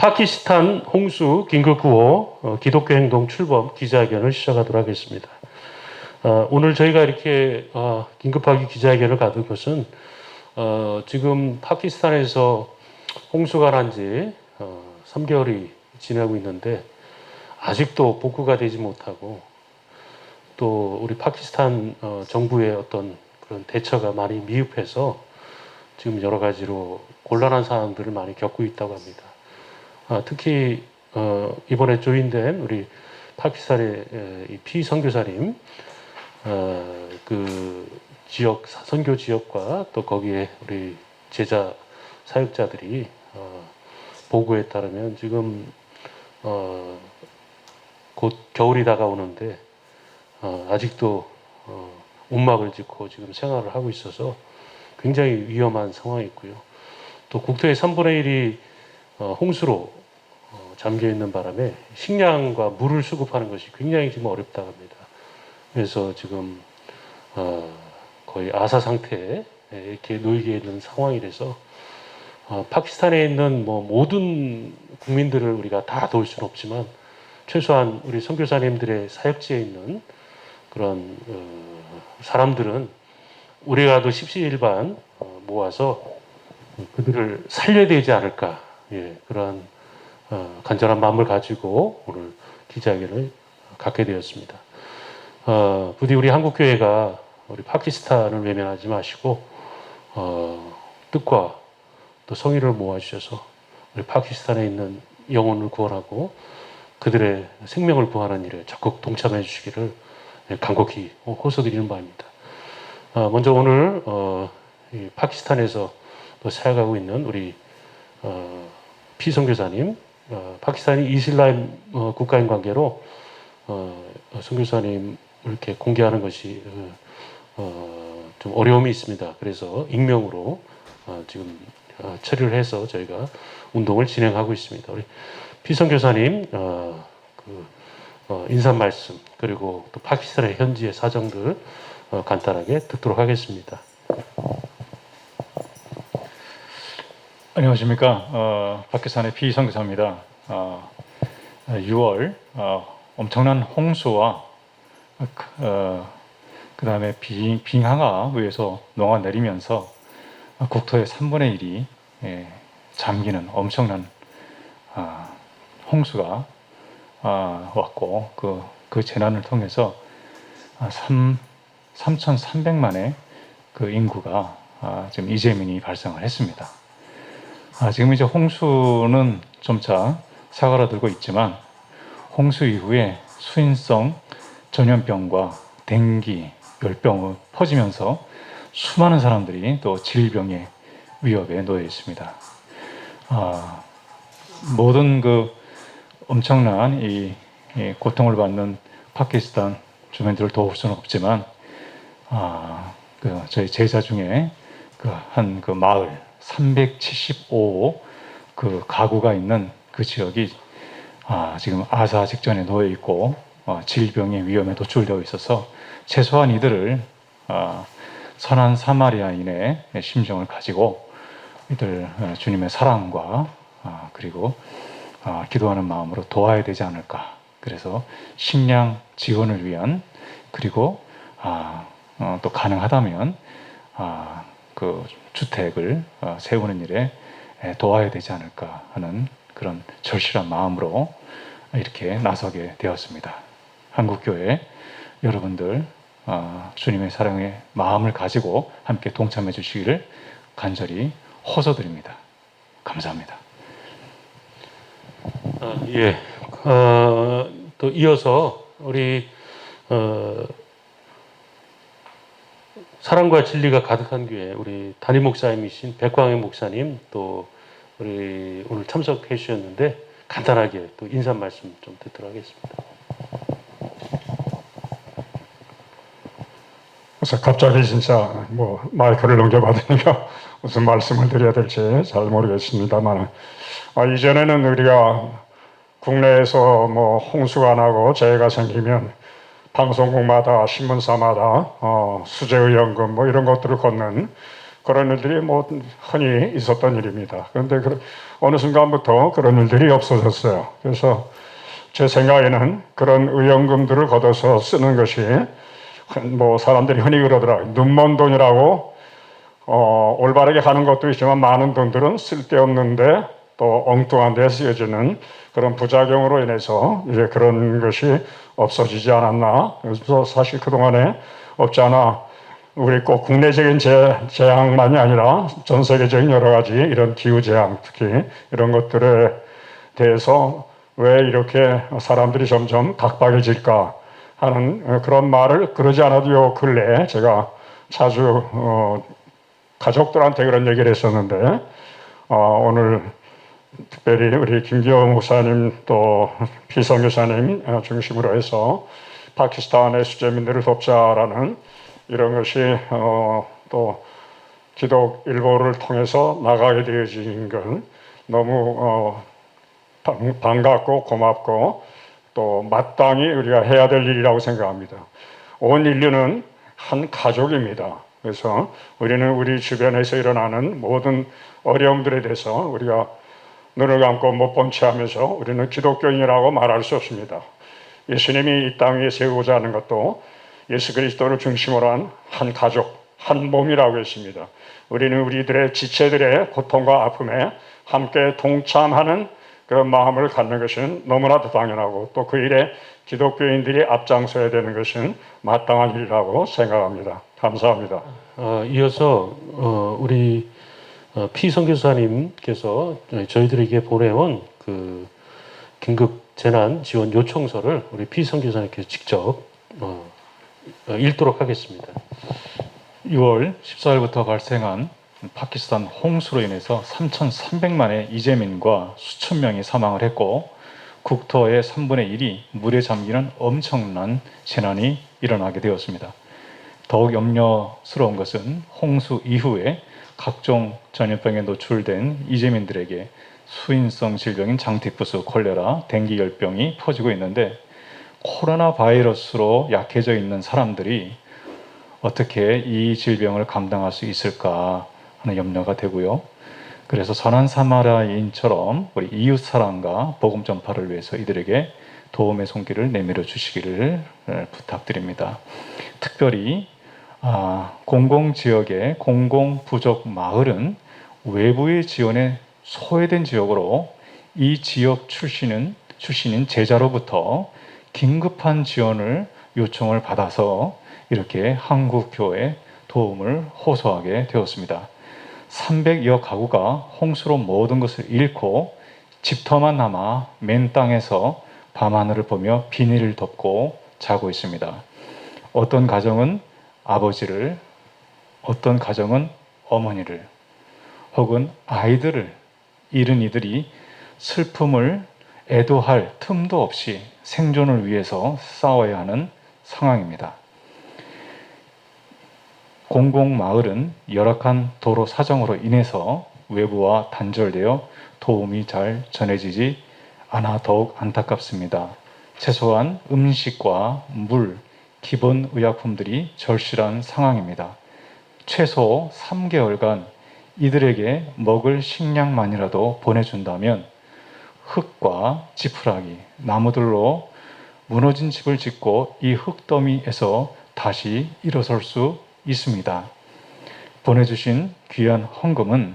파키스탄 홍수 긴급 구호 어, 기독교 행동 출범 기자회견을 시작하도록 하겠습니다. 어, 오늘 저희가 이렇게 어, 긴급하게 기자회견을 가둔 것은 어, 지금 파키스탄에서 홍수가 난지 어, 3개월이 지나고 있는데 아직도 복구가 되지 못하고 또 우리 파키스탄 어, 정부의 어떤 그런 대처가 많이 미흡해서 지금 여러 가지로 곤란한 상황들을 많이 겪고 있다고 합니다. 아, 특히 어, 이번에 조인된 우리 이 피선교사님 어, 그 지역 선교 지역과 또 거기에 우리 제자 사역자들이 어, 보고에 따르면 지금 어, 곧 겨울이 다가오는데 어, 아직도 어, 움막을 짓고 지금 생활을 하고 있어서 굉장히 위험한 상황이 있고요. 또 국토의 3분의 1이 어, 홍수로 어, 잠겨 있는 바람에 식량과 물을 수급하는 것이 굉장히 지금 어렵다고 합니다. 그래서 지금 어, 거의 아사 상태에 이렇게 놓이게 있는 상황이라서 어, 파키스탄에 있는 뭐 모든 국민들을 우리가 다 도울 수는 없지만 최소한 우리 선교사님들의 사역지에 있는 그런 어, 사람들은 우리가도 십시일반 어, 모아서 그들을 살려야 되지 않을까 예, 그런 어, 간절한 마음을 가지고 오늘 기자회견을 갖게 되었습니다. 어, 부디 우리 한국 교회가 우리 파키스탄을 외면하지 마시고 어, 뜻과 또 성의를 모아주셔서 우리 파키스탄에 있는 영혼을 구원하고 그들의 생명을 구하는 일에 적극 동참해 주시기를 예, 간곡히 호소드리는 바입니다. 어, 먼저 오늘 어, 이 파키스탄에서 또 사역하고 있는 우리 어, 피선교사님, 어, 파키스탄이 이슬람 어, 국가인 관계로 어, 선교사님 이렇게 공개하는 것이 어, 어, 좀 어려움이 있습니다. 그래서 익명으로 어, 지금 어, 처리를 해서 저희가 운동을 진행하고 있습니다. 우리 피선교사님 어, 그, 어, 인사 말씀 그리고 또 파키스탄의 현지의 사정들 어, 간단하게 듣도록 하겠습니다. 안녕하십니까. 어, 파키스탄의 피선교사입니다. 어, 6월 어, 엄청난 홍수와 어, 그 다음에 빙, 빙하가 위에서 녹아 내리면서 국토의 3분의 1이 예, 잠기는 엄청난 아, 홍수가 아, 왔고 그, 그 재난을 통해서 아, 3, 3,300만의 그 인구가 아, 지금 이재민이 발생을 했습니다. 아, 지금 이제 홍수는 점차 사그라들고 있지만 홍수 이후에 수인성 전염병과 댕기, 열병이 퍼지면서 수많은 사람들이 또 질병의 위협에 놓여 있습니다. 아, 모든 그 엄청난 이, 이 고통을 받는 파키스탄 주민들을 도울 수는 없지만 아, 그 저희 제자 중에 그 한그 마을 375그 가구가 있는 그 지역이 아, 지금 아사 직전에 놓여 있고 어, 질병의 위험에 노출되어 있어서 최소한 이들을 아, 선한 사마리아인의 심정을 가지고 이들 어, 주님의 사랑과 아, 그리고 아, 기도하는 마음으로 도와야 되지 않을까. 그래서 식량 지원을 위한 그리고 아, 어, 또 가능하다면 아, 그 주택을 어, 세우는 일에 에, 도와야 되지 않을까 하는 그런 절실한 마음으로 이렇게 나서게 되었습니다. 한국 교회 여러분들 어, 주님의 사랑의 마음을 가지고 함께 동참해 주시기를 간절히 호소드립니다. 감사합니다. 아, 예. 어, 또 이어서 우리 어, 사랑과 진리가 가득한 교회 우리 담임 목사님이신 백광희 목사님 또 우리 오늘 참석해 주셨는데 간단하게 또 인사 말씀 좀 듣도록 하겠습니다. 그래서 갑자기 진짜 뭐 마이크를 넘겨받으니까 무슨 말씀을 드려야 될지 잘 모르겠습니다만 아, 이전에는 우리가 국내에서 뭐 홍수가 나고 재해가 생기면 방송국마다 신문사마다 어, 수재의 연금 뭐 이런 것들을 걷는 그런 일들이 뭐 흔히 있었던 일입니다. 그런데 그 어느 순간부터 그런 일들이 없어졌어요. 그래서 제 생각에는 그런 의원금들을 걷어서 쓰는 것이 뭐 사람들이 흔히 그러더라 눈먼 돈이라고 어, 올바르게 가는 것도 있지만 많은 돈들은 쓸데없는데 또 엉뚱한 데 쓰여지는 그런 부작용으로 인해서 이제 그런 것이 없어지지 않았나. 그래서 사실 그동안에 없지 않아 우리 꼭 국내적인 재, 재앙만이 아니라 전 세계적인 여러 가지 이런 기후 재앙 특히 이런 것들에 대해서 왜 이렇게 사람들이 점점 각박해질까 하는 어, 그런 말을 그러지 않아도 요 근래 제가 자주 어, 가족들한테 그런 얘기를 했었는데 어, 오늘 특별히 우리 김기호 목사님 또 피성 교사님 어, 중심으로 해서 파키스탄의 수재민들을 돕자라는 이런 것이 어, 또 기독 일보를 통해서 나가게 되어진 건 너무 어, 반- 반갑고 고맙고 또 마땅히 우리가 해야 될 일이라고 생각합니다. 온 인류는 한 가족입니다. 그래서 우리는 우리 주변에서 일어나는 모든 어려움들에 대해서 우리가 눈을 감고 못 본 채 하면서 우리는 기독교인이라고 말할 수 없습니다. 예수님이 이 땅에 세우고자 하는 것도 예수 그리스도를 중심으로 한 한 가족, 한 몸이라고 했습니다. 우리는 우리들의 지체들의 고통과 아픔에 함께 동참하는 그런 마음을 갖는 것은 너무나도 당연하고 또 그 일에 기독교인들이 앞장서야 되는 것은 마땅한 일이라고 생각합니다. 감사합니다. 어, 이어서 어, 우리 어, 피 선교사님께서 저희들에게 보내온 그 긴급 재난 지원 요청서를 우리 피 선교사님께서 직접 어, 어, 읽도록 하겠습니다. 6월 14일부터 발생한 파키스탄 홍수로 인해서 3,300만의 이재민과 수천 명이 사망을 했고 국토의 3분의 1이 물에 잠기는 엄청난 재난이 일어나게 되었습니다. 더욱 염려스러운 것은 홍수 이후에 각종 전염병에 노출된 이재민들에게 수인성 질병인 장티푸스, 콜레라, 댕기 열병이 퍼지고 있는데 코로나 바이러스로 약해져 있는 사람들이 어떻게 이 질병을 감당할 수 있을까 하는 염려가 되고요. 그래서 선한 사마리아인처럼 우리 이웃 사랑과 복음 전파를 위해서 이들에게 도움의 손길을 내밀어 주시기를 에, 부탁드립니다. 특별히 아, 공공 지역의 공공 부족 마을은 외부의 지원에 소외된 지역으로 이 지역 출신은 출신인 제자로부터 긴급한 지원을 요청을 받아서 이렇게 한국 교회 도움을 호소하게 되었습니다. 300여 가구가 홍수로 모든 것을 잃고 집터만 남아 맨 땅에서 밤하늘을 보며 비닐을 덮고 자고 있습니다. 어떤 가정은 아버지를, 어떤 가정은 어머니를, 혹은 아이들을 잃은 이들이 슬픔을 애도할 틈도 없이 생존을 위해서 싸워야 하는 상황입니다. 공공 마을은 열악한 도로 사정으로 인해서 외부와 단절되어 도움이 잘 전해지지 않아 더욱 안타깝습니다. 최소한 음식과 물, 기본 의약품들이 절실한 상황입니다. 최소 3개월간 이들에게 먹을 식량만이라도 보내준다면 흙과 지푸라기, 나무들로 무너진 집을 짓고 이 흙더미에서 다시 일어설 수 있습니다. 보내주신 귀한 헌금은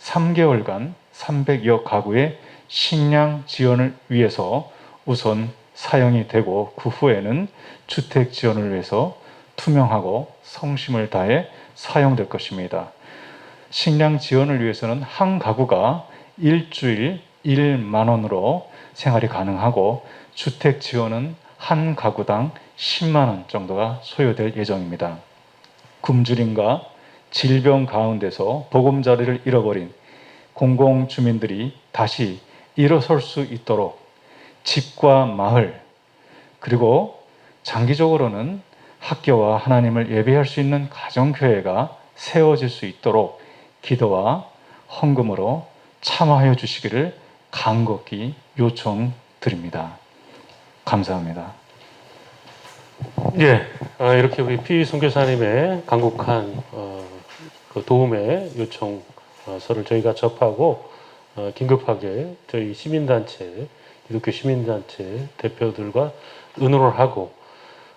3개월간 300여 가구의 식량 지원을 위해서 우선 사용이 되고 그 후에는 주택 지원을 위해서 투명하고 성심을 다해 사용될 것입니다. 식량 지원을 위해서는 한 가구가 일주일 1만 원으로 생활이 가능하고 주택 지원은 한 가구당 10만 원 정도가 소요될 예정입니다. 굶주림과 질병 가운데서 보금자리를 잃어버린 공공 주민들이 다시 일어설 수 있도록 집과 마을 그리고 장기적으로는 학교와 하나님을 예배할 수 있는 가정교회가 세워질 수 있도록 기도와 헌금으로 참여하여 주시기를 간곡히 요청드립니다. 감사합니다. 예, 아, 이렇게 우리 피 선교사님의 간곡한 어, 그 도움의 요청서를 저희가 접하고 어, 긴급하게 저희 시민단체 기독교 시민단체 대표들과 의논을 하고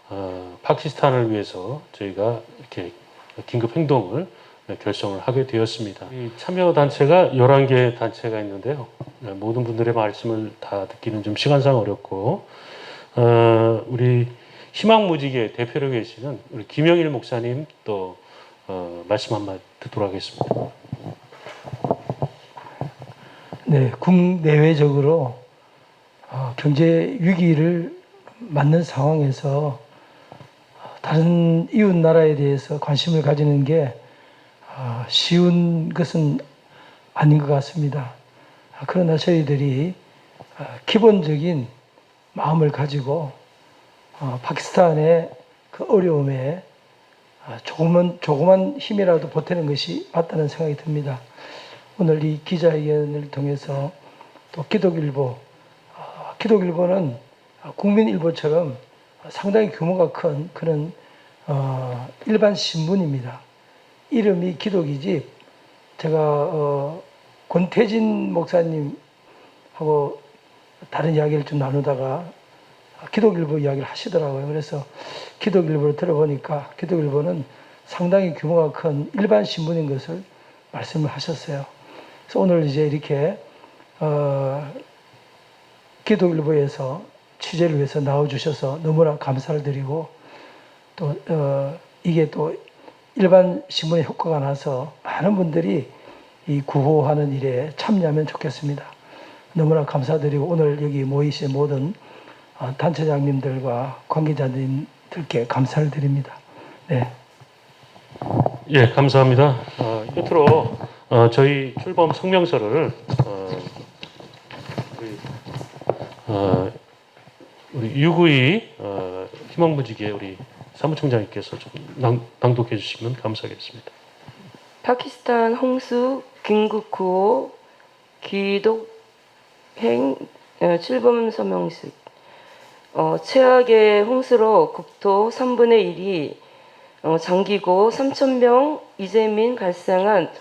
어, 파키스탄을 위해서 저희가 이렇게 긴급 행동을 결정을 하게 되었습니다. 이 참여 단체가 11개 단체가 있는데요. 네, 모든 분들의 말씀을 다 듣기는 좀 시간상 어렵고 어, 우리 희망무지개 대표로 계시는 우리 김영일 목사님 또 어, 말씀 한마디 듣도록 하겠습니다. 네, 국내외적으로 어, 경제 위기를 맞는 상황에서 어, 다른 이웃 나라에 대해서 관심을 가지는 게 어, 쉬운 것은 아닌 것 같습니다. 아, 그러나 저희들이 어, 기본적인 마음을 가지고 어, 파키스탄의 그 어려움에 아, 조금은 조그만 힘이라도 보태는 것이 맞다는 생각이 듭니다. 오늘 이 기자회견을 통해서 또 기독일보, 아, 기독일보는 국민 일보처럼 상당히 규모가 큰 그런 어, 일반 신문입니다. 이름이 기독이지 제가 어, 권태진 목사님하고 다른 이야기를 좀 나누다가 기독일보 이야기를 하시더라고요. 그래서 기독일보를 들어보니까 기독일보는 상당히 규모가 큰 일반 신문인 것을 말씀을 하셨어요. 그래서 오늘 이제 이렇게 어, 기독일보에서 취재를 위해서 나와주셔서 너무나 감사를 드리고 또 어, 이게 또 일반 신문의 효과가 나서 많은 분들이 이 구호하는 일에 참여하면 좋겠습니다. 너무나 감사드리고 오늘 여기 모이신 모든 어, 단체장님들과 관계자님들께 감사를 드립니다. 네. 예, 감사합니다. 어, 끝으로 어, 저희 출범 성명서를 어, 어, 우리 유구이 어, 희망무지개 우리 사무총장님께서 좀 낭, 낭독해 주시면 감사하겠습니다. 파키스탄 홍수 구호 기독행 어, 출범 서명식 어, 최악의 홍수로 국토 3분의 1이 어, 잠기고 3천 명 이재민 발생한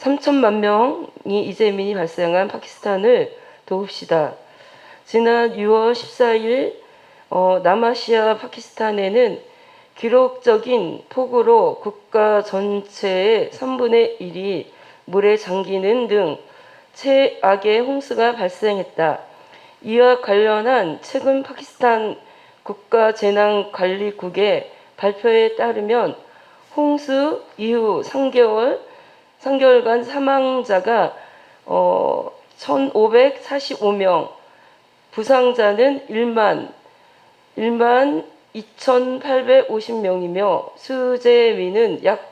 3천만 명이 이재민이 발생한 파키스탄을 도웁시다. 지난 6월 14일 어, 남아시아 파키스탄에는 기록적인 폭우로 국가 전체의 3분의 1이 물에 잠기는 등 최악의 홍수가 발생했다. 이와 관련한 최근 파키스탄 국가재난관리국의 발표에 따르면 홍수 이후 3개월 3개월간 사망자가 어 1,545명, 부상자는 1만 1만 2,850명이며 수재민은 약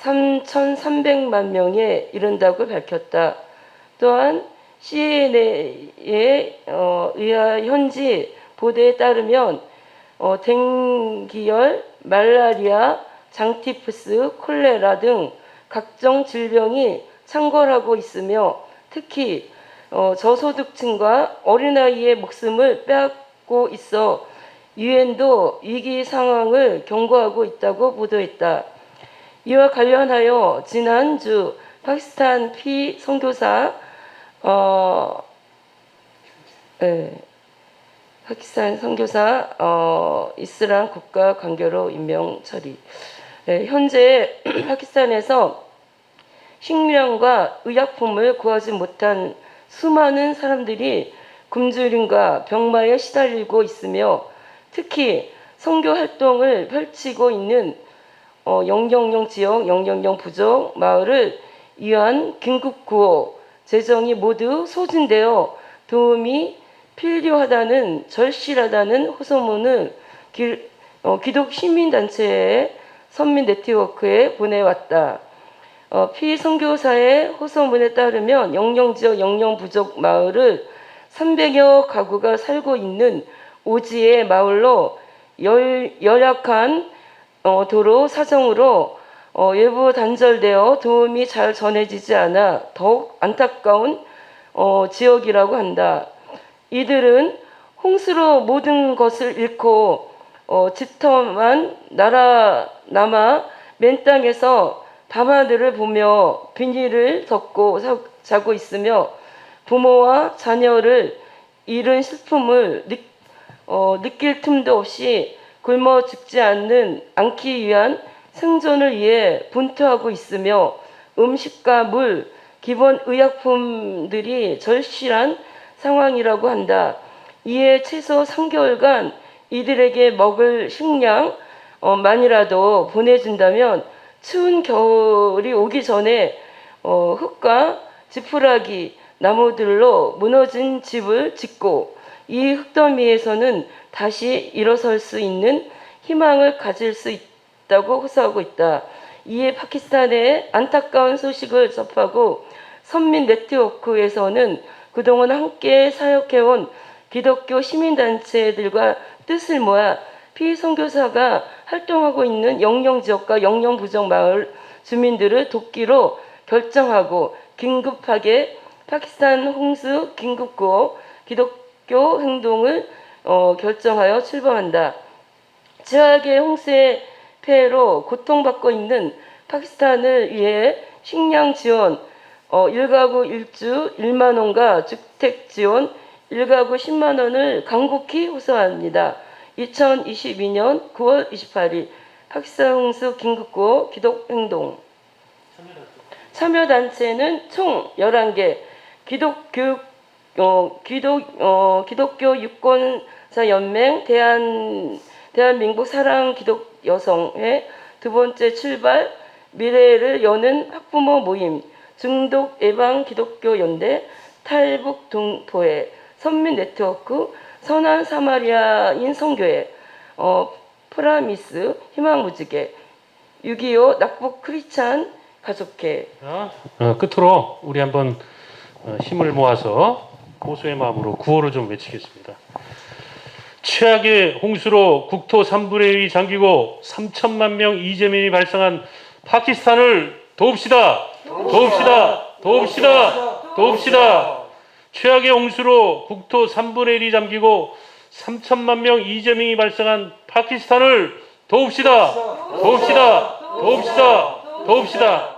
3,300만 명에 이른다고 밝혔다. 또한 CNA에 어, 의하 현지 보도에 따르면 어, 댕기열, 말라리아, 장티푸스, 콜레라 등 각종 질병이 창궐하고 있으며 특히 어, 저소득층과 어린아이의 목숨을 빼앗고 있어 유엔도 위기 상황을 경고하고 있다고 보도했다. 이와 관련하여 지난주 파키스탄 피 선교사 어, 예, 파키스탄 선교사 어, 이슬람 국가 관계로 임명 처리. 예, 현재 파키스탄에서 식량과 의약품을 구하지 못한 수많은 사람들이 굶주림과 병마에 시달리고 있으며 특히 선교 활동을 펼치고 있는 어, 000 지역, 000 부족 마을을 위한 긴급 구호 재정이 모두 소진되어 도움이 필요하다는 절실하다는 호소문을 기, 어, 기독 시민단체의 선민 네트워크에 보내왔다. 어, 피 선교사의 호소문에 따르면 영영 지역 영영 부족 마을을 300여 가구가 살고 있는 오지의 마을로 열, 열악한 어, 도로 사정으로 어, 외부 단절되어 도움이 잘 전해지지 않아 더욱 안타까운 어, 지역이라고 한다. 이들은 홍수로 모든 것을 잃고 어, 짙험한 나라 남아 맨 땅에서 밤하늘을 보며 비닐을 덮고 사- 자고 있으며 부모와 자녀를 잃은 슬픔을 느, 어, 느낄 틈도 없이 굶어 죽지 않는 않기 위한 생존을 위해 분투하고 있으며 음식과 물, 기본 의약품들이 절실한 상황이라고 한다. 이에 최소 3개월간 이들에게 먹을 식량 어, 만이라도 보내준다면 추운 겨울이 오기 전에 어, 흙과 지푸라기 나무들로 무너진 집을 짓고 이 흙더미에서는 다시 일어설 수 있는 희망을 가질 수 있다고 호소하고 있다. 이에 파키스탄의 안타까운 소식을 접하고 선민 네트워크에서는 그동안 함께 사역해온 기독교 시민단체들과 뜻을 모아 피선교사가 활동하고 있는 영영 지역과 영영 부정 마을 주민들을 돕기로 결정하고 긴급하게 파키스탄 홍수 긴급구호 기독교 행동을 어, 결정하여 출범한다. 최악의 홍수의 폐해로 고통받고 있는 파키스탄을 위해 식량 지원, 어, 1가구 1주 1만 원과 주택 지원 1가구 10만 원을 간곡히 호소합니다. 2022년 9월 28일 파키스탄 홍수 긴급구호 기독행동. 참여단체는 총 11개. 기독교육 어, 기독, 어, 기독교 유권사 연맹 대한 대한민국 사랑 기독 여성회 두 번째 출발 미래를 여는 학부모 모임 중독 예방 기독교 연대 탈북 동포회 선민 네트워크 선한 사마리아인 성교회 어, 프라미스 희망 무지개 6.25 낙북 크리찬 가족회 자, 어, 끝으로 우리 한번 어, 힘을 모아서 고수의 마음으로 구호를 좀 외치겠습니다. 최악의 홍수로 국토 3분의 1이 잠기고 3천만 명 이재민이 발생한 파키스탄을 도웁시다. 도웁시다. 도웁시다. 도웁시다. 최악의 홍수로 국토 3분의 1이 잠기고 3천만 명 이재민이 발생한 파키스탄을 도웁시다. 도웁시다. 도웁시다. 도웁시다.